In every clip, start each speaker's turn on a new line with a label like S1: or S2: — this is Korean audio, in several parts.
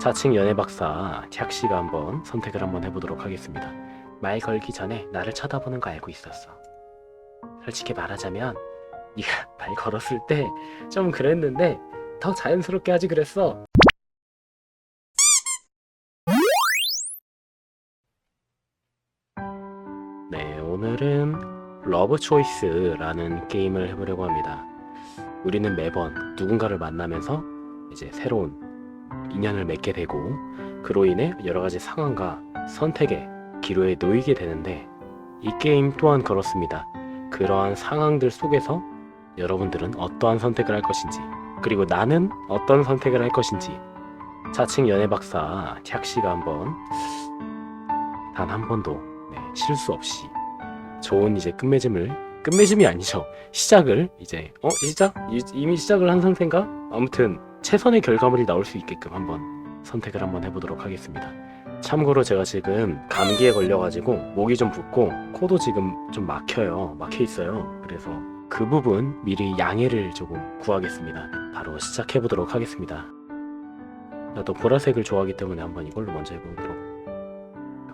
S1: 자칭 연애 박사 ják 씨가 한번 선택을 한번 해보도록 하겠습니다. 말 걸기 전에 나를 쳐다보는 거 알고 있었어. 솔직히 말하자면 네가 말 걸었을 때 좀 그랬는데 더 자연스럽게 하지 그랬어. 네, 오늘은 러브 초이스라는 게임을 해보려고 합니다. 우리는 매번 누군가를 만나면서 이제 새로운 인연을 맺게 되고 그로 인해 여러 가지 상황과 선택의 기로에 놓이게 되는데 이 게임 또한 그렇습니다. 그러한 상황들 속에서 여러분들은 어떠한 선택을 할 것인지 그리고 나는 어떤 선택을 할 것인지 자칭 연애 박사 ják 씨가 한번 단 한 번도 네, 실수 없이 좋은 이제 끝맺음을 끝맺음이 아니죠. 시작을 이제 어 시작? 이- 이미 시작을 한 상태인가? 아무튼 최선의 결과물이 나올 수 있게끔 한번 선택을 한번 해보도록 하겠습니다. 참고로 제가 지금 감기에 걸려가지고 목이 좀 붓고 코도 지금 좀 막혀요. 막혀 있어요. 그래서 그 부분 미리 양해를 조금 구하겠습니다. 바로 시작해 보도록 하겠습니다. 나도 보라색을 좋아하기 때문에 한번 이걸로 먼저 해보도록.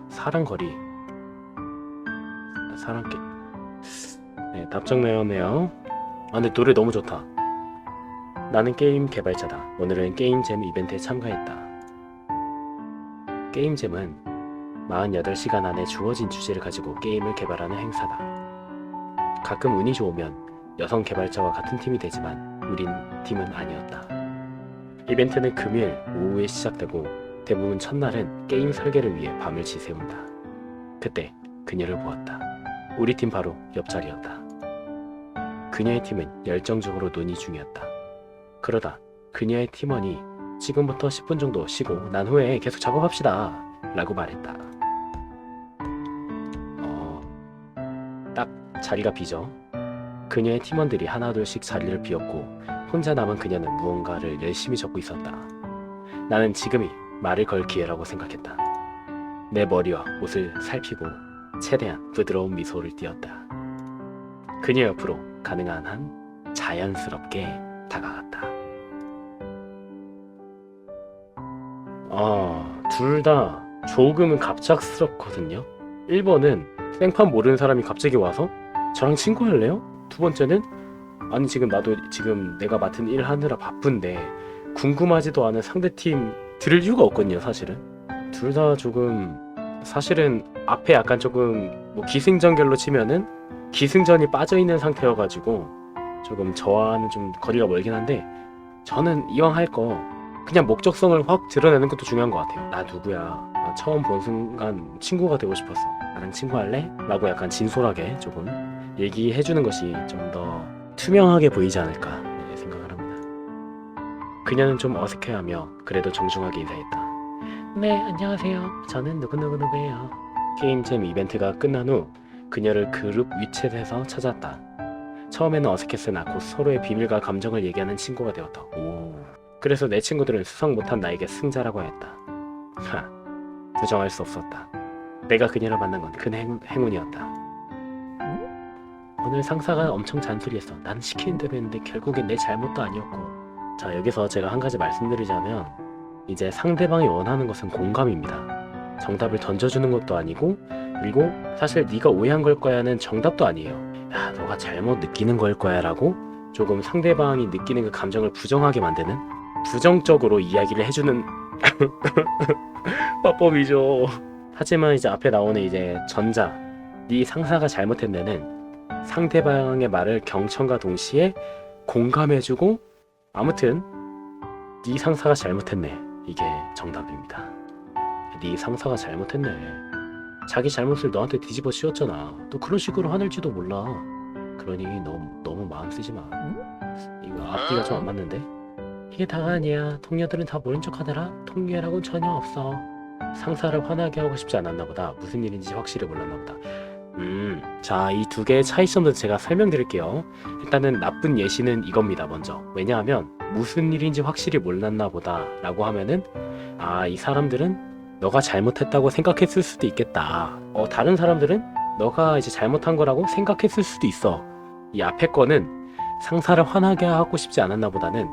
S1: 사랑거리. 사랑게. 네, 답장 내었네요. 아, 근데 노래 너무 좋다. 나는 게임 개발자다. 오늘은 게임잼 이벤트에 참가했다. 게임잼은 48시간 안에 주어진 주제를 가지고 게임을 개발하는 행사다. 가끔 운이 좋으면 여성 개발자와 같은 팀이 되지만 우린 팀은 아니었다. 이벤트는 금요일 오후에 시작되고 대부분 첫날은 게임 설계를 위해 밤을 지새운다. 그때 그녀를 보았다. 우리 팀 바로 옆자리였다. 그녀의 팀은 열정적으로 논의 중이었다. 그러다 그녀의 팀원이 지금부터 10분 정도 쉬고 난 후에 계속 작업합시다. 라고 말했다. 어, 딱 자리가 비죠. 그녀의 팀원들이 하나둘씩 자리를 비웠고 혼자 남은 그녀는 무언가를 열심히 적고 있었다. 나는 지금이 말을 걸 기회라고 생각했다. 내 머리와 옷을 살피고 최대한 부드러운 미소를 띄었다. 그녀 옆으로 가능한 한 자연스럽게 다가갔다. 아, 둘 다 조금은 갑작스럽거든요. 1번은 생판 모르는 사람이 갑자기 와서 저랑 친구할래요? 두 번째는 아니 지금 나도 지금 내가 맡은 일 하느라 바쁜데 궁금하지도 않은 상대팀 들을 이유가 없거든요, 사실은. 둘 다 조금 사실은 앞에 약간 조금 뭐 기승전결로 치면은 기승전이 빠져 있는 상태여가지고 조금 저와는 좀 거리가 멀긴 한데 저는 이왕 할 거 그냥 목적성을 확 드러내는 것도 중요한 것 같아요. 나 누구야? 나 처음 본 순간 친구가 되고 싶었어. 나랑 친구할래? 라고 약간 진솔하게 조금 얘기해주는 것이 좀 더 투명하게 보이지 않을까 네, 생각을 합니다. 그녀는 좀 어색해하며 그래도 정중하게 인사했다. 네, 안녕하세요. 저는 누구누구누구예요. 게임잼 이벤트가 끝난 후 그녀를 그룹 위챗에서 찾았다. 처음에는 어색했으나 곧 서로의 비밀과 감정을 얘기하는 친구가 되었다. 오. 그래서 내 친구들은 수상 못한 나에게 승자라고 했다. 하, 부정할 수 없었다. 내가 그녀를 만난 건 큰 행운이었다. 오늘 상사가 엄청 잔소리했어. 나는 시키는 대로 했는데 결국엔 내 잘못도 아니었고. 자, 여기서 제가 한 가지 말씀드리자면 이제 상대방이 원하는 것은 공감입니다. 정답을 던져주는 것도 아니고 그리고 사실 네가 오해한 걸 거야는 정답도 아니에요. 야, 너가 잘못 느끼는 걸 거야라고 조금 상대방이 느끼는 그 감정을 부정하게 만드는 부정적으로 이야기를 해주는 화법이죠. 하지만 이제 앞에 나오는 이제 전자, 네 상사가 잘못했네는 상대방의 말을 경청과 동시에 공감해주고 아무튼 네 상사가 잘못했네 이게 정답입니다. 네 상사가 잘못했네. 자기 잘못을 너한테 뒤집어 씌웠잖아. 또 그런 식으로 화낼지도 몰라. 그러니 너무 너무 마음 쓰지 마. 이거 앞뒤가 좀 안 맞는데? 이게 다가 아니야. 동료들은 다 모른 척하더라. 통계라고는 전혀 없어. 상사를 화나게 하고 싶지 않았나 보다. 무슨 일인지 확실히 몰랐나 보다. 음, 자, 이 두 개의 차이점도 제가 설명드릴게요. 일단은 나쁜 예시는 이겁니다, 먼저. 왜냐하면, 무슨 일인지 확실히 몰랐나 보다. 라고 하면은, 아, 이 사람들은 너가 잘못했다고 생각했을 수도 있겠다. 어, 다른 사람들은 너가 이제 잘못한 거라고 생각했을 수도 있어. 이 앞에 거는 상사를 화나게 하고 싶지 않았나 보다는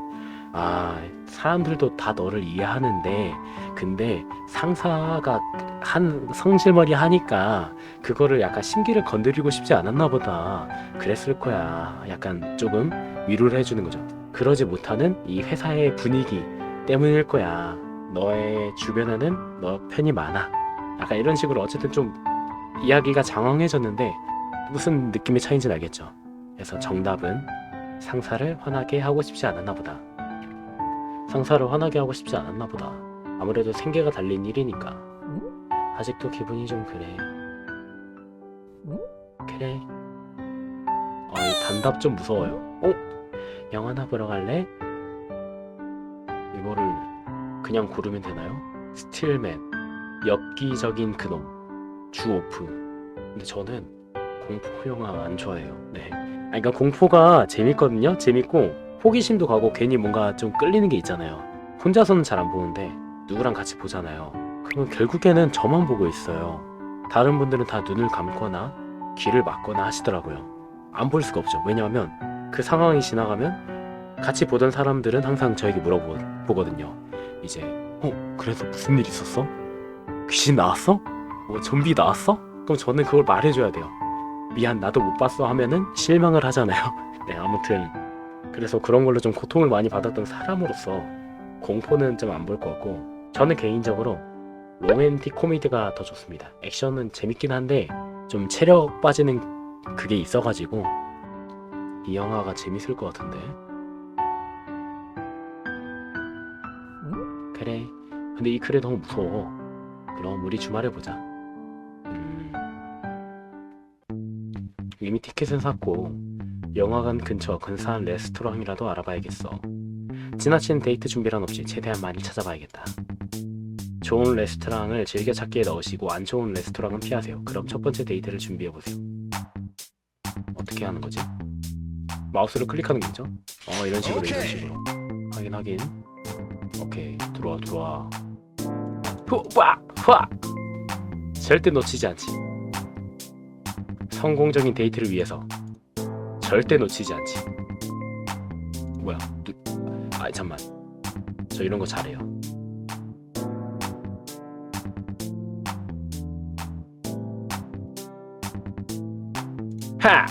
S1: 아 사람들도 다 너를 이해하는데 근데 상사가 한 성질머리 하니까 그거를 약간 심기를 건드리고 싶지 않았나 보다. 그랬을 거야. 약간 조금 위로를 해주는 거죠. 그러지 못하는 이 회사의 분위기 때문일 거야. 너의 주변에는 너 편이 많아. 약간 이런 식으로 어쨌든 좀 이야기가 장황해졌는데 무슨 느낌의 차이인지 알겠죠? 그래서 정답은 상사를 화나게 하고 싶지 않았나 보다 상사를 화나게 하고 싶지 않았나 보다. 아무래도 생계가 달린 일이니까. 아직도 기분이 좀 그래. 그래. 어, 이 단답 좀 무서워요. 어? 영화나 보러 갈래? 이거를 그냥 고르면 되나요? 스틸맨. 엽기적인 그놈. 주오프 근데 저는 공포 영화 안 좋아해요. 네. 아, 그러니까 공포가 재밌거든요? 재밌고 호기심도 가고 괜히 뭔가 좀 끌리는 게 있잖아요. 혼자서는 잘 안 보는데 누구랑 같이 보잖아요. 그럼 결국에는 저만 보고 있어요. 다른 분들은 다 눈을 감거나 귀를 막거나 하시더라고요. 안 볼 수가 없죠. 왜냐하면 그 상황이 지나가면 같이 보던 사람들은 항상 저에게 물어보거든요. 이제 어 그래서 무슨 일 있었어? 귀신 나왔어? 뭐 좀비 나왔어? 그럼 저는 그걸 말해줘야 돼요 미안 나도 못 봤어. 하면은 실망을 하잖아요. 네 아무튼 그래서 그런 걸로 좀 고통을 많이 받았던 사람으로서 공포는 좀 안 볼 것 같고 저는 개인적으로 로맨틱 코미디가 더 좋습니다. 액션은 재밌긴 한데 좀 체력 빠지는 그게 있어가지고 이 영화가 재밌을 것 같은데. 그래. 근데 이 글이 너무 무서워. 그럼 우리 주말에 보자. 음... 이미 티켓은 샀고 영화관 근처 근사한 레스토랑이라도 알아봐야겠어. 지나친 데이트 준비란 없이 최대한 많이 찾아봐야겠다. 좋은 레스토랑을 즐겨 찾기에 넣으시고 안 좋은 레스토랑은 피하세요. 그럼 첫 번째 데이트를 준비해 보세요. 어떻게 하는 거지? 마우스를 클릭하는 거죠? 어 이런 식으로 이런 식으로. 확인 확인. 오케이. 들어와 들어와. 후와 후와. 절대 놓치지 않지. 성공적인 데이트를 위해서 절대 놓치지 않지 뭐야 누... 아 잠만 저 이런 거 잘해요 하!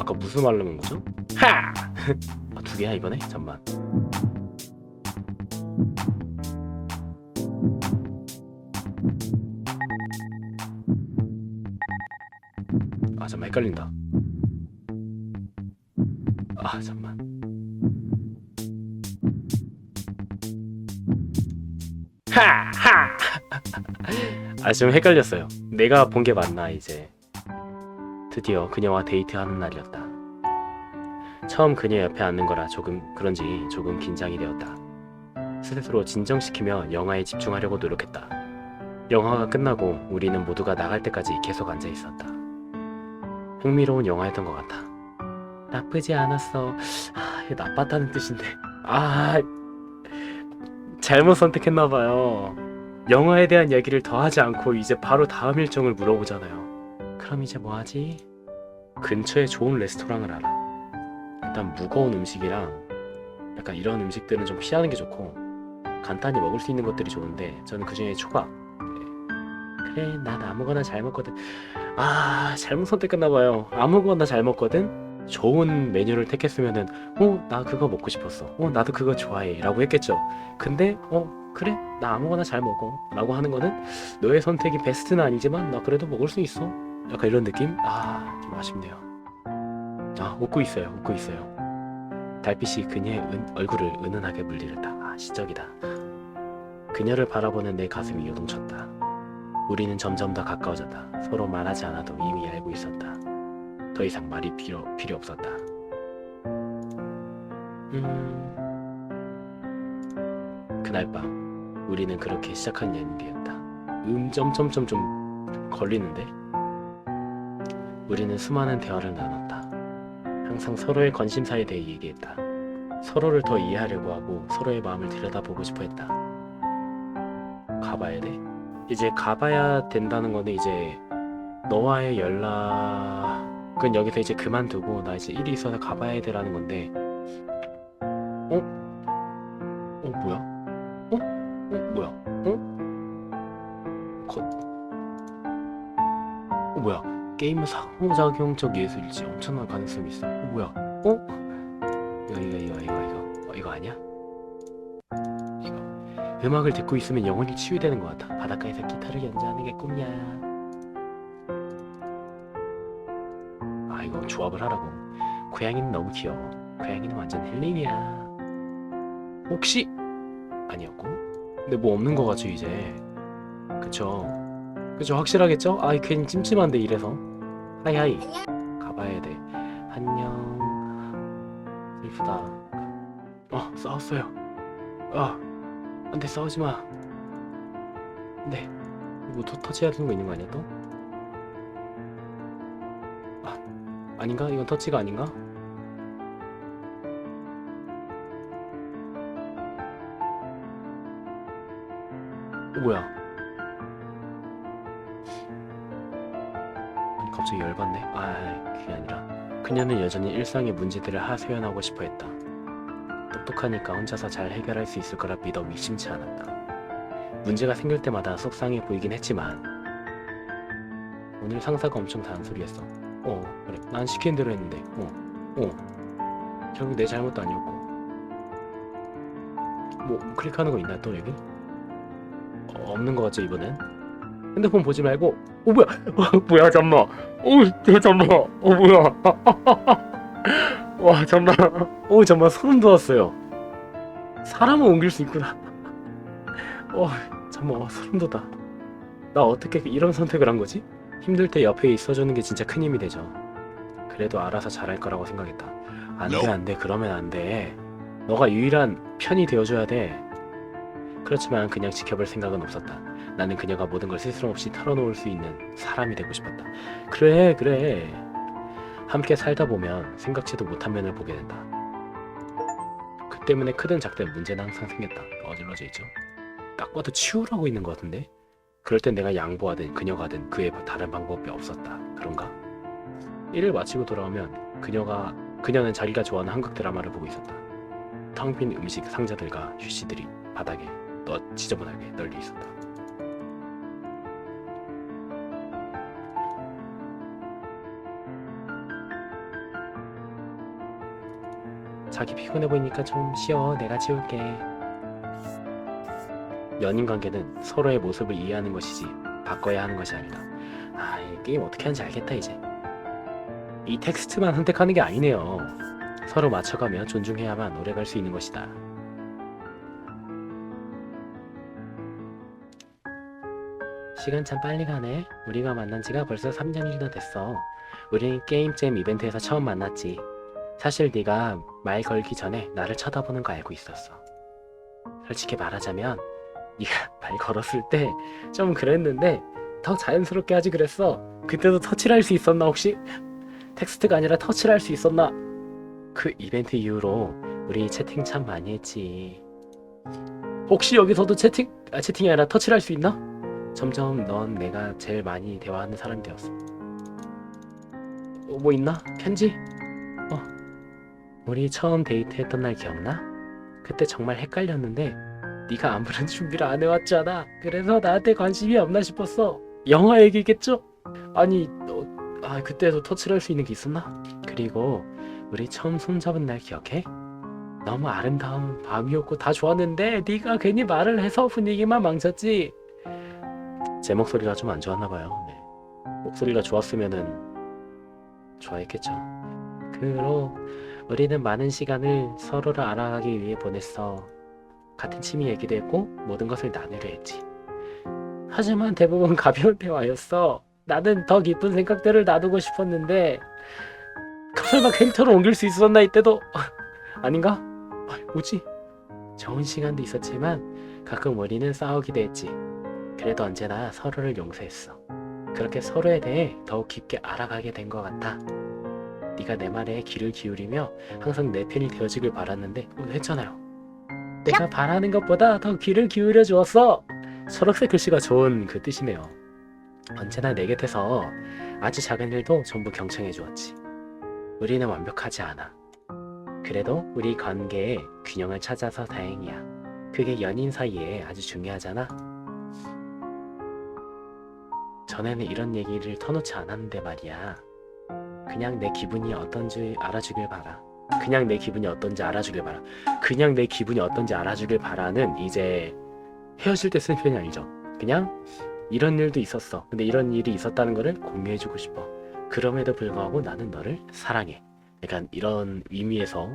S1: 아까 무슨 말 넣은 거죠? 하! 아, 두 개야 이번에? 잠만. 헷갈린다. 아 잠만. 하하. 아 지금 헷갈렸어요. 내가 본 게 맞나 이제. 드디어 그녀와 데이트하는 날이었다. 처음 그녀 옆에 앉는 거라 조금 그런지 조금 긴장이 되었다. 스스로 진정시키며 영화에 집중하려고 노력했다. 영화가 끝나고 우리는 모두가 나갈 때까지 계속 앉아 있었다. 흥미로운 영화였던 것 같아. 나쁘지 않았어. 아, 이게 나빴다는 뜻인데. 아, 잘못 선택했나봐요. 영화에 대한 얘기를 더 하지 않고 이제 바로 다음 일정을 물어보잖아요. 그럼 이제 뭐 하지? 근처에 좋은 레스토랑을 알아. 일단 무거운 음식이랑 약간 이런 음식들은 좀 피하는 게 좋고 간단히 먹을 수 있는 것들이 좋은데 저는 그 중에 초밥. 네. 그래, 난 아무거나 잘 먹거든. 아, 잘못 선택했나 봐요. 아무거나 잘 먹거든. 좋은 메뉴를 택했으면은 어, 나 그거 먹고 싶었어. 어, 나도 그거 좋아해. 라고 했겠죠. 근데 어, 그래, 나 아무거나 잘 먹어. 라고 하는 거는 너의 선택이 베스트는 아니지만 나 그래도 먹을 수 있어. 약간 이런 느낌? 아, 좀 아쉽네요. 아, 웃고 있어요. 웃고 있어요. 달빛이 그녀의 은, 얼굴을 은은하게 물리렸다. 아, 시적이다. 그녀를 바라보는 내 가슴이 요동쳤다. 우리는 점점 더 가까워졌다. 서로 말하지 않아도 이미 알고 있었다. 더 이상 말이 필요, 필요 없었다. 음... 그날 밤, 우리는 그렇게 시작한 연인이었다. 음, 점점점 좀 걸리는데? 우리는 수많은 대화를 나눴다. 항상 서로의 관심사에 대해 얘기했다. 서로를 더 이해하려고 하고 서로의 마음을 들여다보고 싶어 했다. 가봐야 돼? 이제 가봐야 된다는 거는 이제 너와의 연락은 여기서 이제 그만두고 나 이제 일이 있어서 가봐야 되라는 건데 어? 어 뭐야? 어? 어 뭐야? 어? 거... 어 뭐야? 게임은 상호작용적 예술이지 엄청난 가능성이 있어. 어 뭐야? 어? 이거 이거 이거 이거 이거 어, 이거 아니야? 음악을 듣고 있으면 영혼이 치유되는 것 같아. 바닷가에서 기타를 연주하는 게 꿈이야. 아 이거 조합을 하라고. 고양이는 너무 귀여워. 고양이는 완전 힐링이야. 혹시 아니었고? 근데 뭐 없는 거 같죠 이제. 그쵸? 그쵸 확실하겠죠? 아이 괜히 찜찜한데 이래서. 하이하이. 가봐야 돼. 안녕. 슬프다. 어 싸웠어요. 아 안돼 싸우지 마. 네. 뭐 터, 터치해야 되는 거 있는 거 아니야 또? 아 아닌가? 이건 터치가 아닌가? 어, 뭐야? 아니 갑자기 열받네. 아 그게 아니라 그녀는 여전히 일상의 문제들을 하소연하고 싶어했다. 똑똑하니까 혼자서 잘 해결할 수 있을 거라 믿어 의심치 않았다. 문제가 생길 때마다 속상해 보이긴 했지만 오늘 상사가 엄청 잔소리했어. 어 그래 난 시킨 대로 했는데 어 어. 결국 내 잘못도 아니었고 뭐 클릭하는 거 있나 또 여기? 어, 없는 거 같죠 이번엔? 핸드폰 보지 말고 어 뭐야 어, 뭐야 잠만 어 잠만 어 뭐야 와 잠만. 어 잠만 소름 돋았어요. 사람을 옮길 수 있구나. 어 잠만 와 소름 돋아 나 어떻게 이런 선택을 한 거지? 힘들 때 옆에 있어주는 게 진짜 큰 힘이 되죠. 그래도 알아서 잘할 거라고 생각했다. 안돼 안돼 그러면 안돼. 너가 유일한 편이 되어줘야 돼. 그렇지만 그냥 지켜볼 생각은 없었다. 나는 그녀가 모든 걸 스스럼 없이 털어놓을 수 있는 사람이 되고 싶었다. 그래 그래 함께 살다 보면 생각지도 못한 면을 보게 된다. 그 때문에 크든 작든 문제는 항상 생겼다. 어질러져 있죠. 딱 봐도 치우라고 있는 것 같은데? 그럴 땐 내가 양보하든 그녀가 하든 그에 다른 방법이 없었다. 그런가? 일을 마치고 돌아오면 그녀가 그녀는 자기가 좋아하는 한국 드라마를 보고 있었다. 텅 빈 음식 상자들과 휴지들이 바닥에 너 지저분하게 널려 있었다 자기 피곤해 보이니까 좀 쉬어. 내가 치울게. 연인 관계는 서로의 모습을 이해하는 것이지 바꿔야 하는 것이 아니다. 아, 이 게임 어떻게 하는지 알겠다 이제. 이 텍스트만 선택하는 게 아니네요. 서로 맞춰가며 존중해야만 오래갈 수 있는 것이다. 시간 참 빨리 가네. 우리가 만난 지가 벌써 3년이나 됐어. 우린 게임잼 이벤트에서 처음 만났지. 사실 네가 말 걸기 전에 나를 쳐다보는 거 알고 있었어. 솔직히 말하자면 네가 말 걸었을 때 좀 그랬는데 더 자연스럽게 하지 그랬어. 그때도 터치를 할 수 있었나 혹시? 텍스트가 아니라 터치를 할 수 있었나? 그 이벤트 이후로 우리 채팅 참 많이 했지. 혹시 여기서도 채팅 아 채팅이 아니라 터치를 할 수 있나? 점점 넌 내가 제일 많이 대화하는 사람이 되었어. 어, 뭐 있나? 편지? 우리 처음 데이트했던 날 기억나? 그때 정말 헷갈렸는데 네가 아무런 준비를 안 해왔잖아. 그래서 나한테 관심이 없나 싶었어. 영화 얘기겠죠? 아니, 어, 아 그때도 터치를 할 수 있는 게 있었나? 그리고 우리 처음 손잡은 날 기억해? 너무 아름다운 밤이었고 다 좋았는데 네가 괜히 말을 해서 분위기만 망쳤지. 제 목소리가 좀 안 좋았나 봐요. 네. 목소리가 좋았으면은 좋아했겠죠. 그로 우리는 많은 시간을 서로를 알아가기 위해 보냈어. 같은 취미 얘기도 했고 모든 것을 나누려 했지. 하지만 대부분 가벼운 대화였어. 나는 더 깊은 생각들을 나누고 싶었는데 설마 캐릭터를 옮길 수 있었나 이때도 아닌가? 아, 뭐지? 좋은 시간도 있었지만 가끔 우리는 싸우기도 했지. 그래도 언제나 서로를 용서했어. 그렇게 서로에 대해 더욱 깊게 알아가게 된 것 같아. 네가 내 말에 귀를 기울이며 항상 내 편이 되어주길 바랐는데 어, 했잖아요. 내가 바라는 것보다 더 귀를 기울여 주었어. 초록색 글씨가 좋은 그 뜻이네요. 언제나 내 곁에서 아주 작은 일도 전부 경청해 주었지. 우리는 완벽하지 않아. 그래도 우리 관계에 균형을 찾아서 다행이야. 그게 연인 사이에 아주 중요하잖아. 전에는 이런 얘기를 터놓지 않았는데 말이야. 그냥 내 기분이 어떤지 알아주길 바라. 그냥 내 기분이 어떤지 알아주길 바라. 그냥 내 기분이 어떤지 알아주길 바라는 이제 헤어질 때 쓰는 표현이 아니죠. 그냥 이런 일도 있었어. 근데 이런 일이 있었다는 거를 공유해주고 싶어. 그럼에도 불구하고 나는 너를 사랑해. 약간 이런 의미에서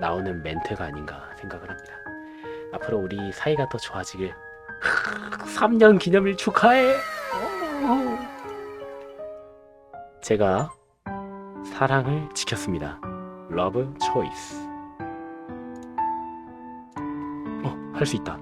S1: 나오는 멘트가 아닌가 생각을 합니다. 앞으로 우리 사이가 더 좋아지길. 3년 기념일 축하해. 오. 제가 사랑을 지켰습니다. 러브 초이스. 어, 할 수 있다.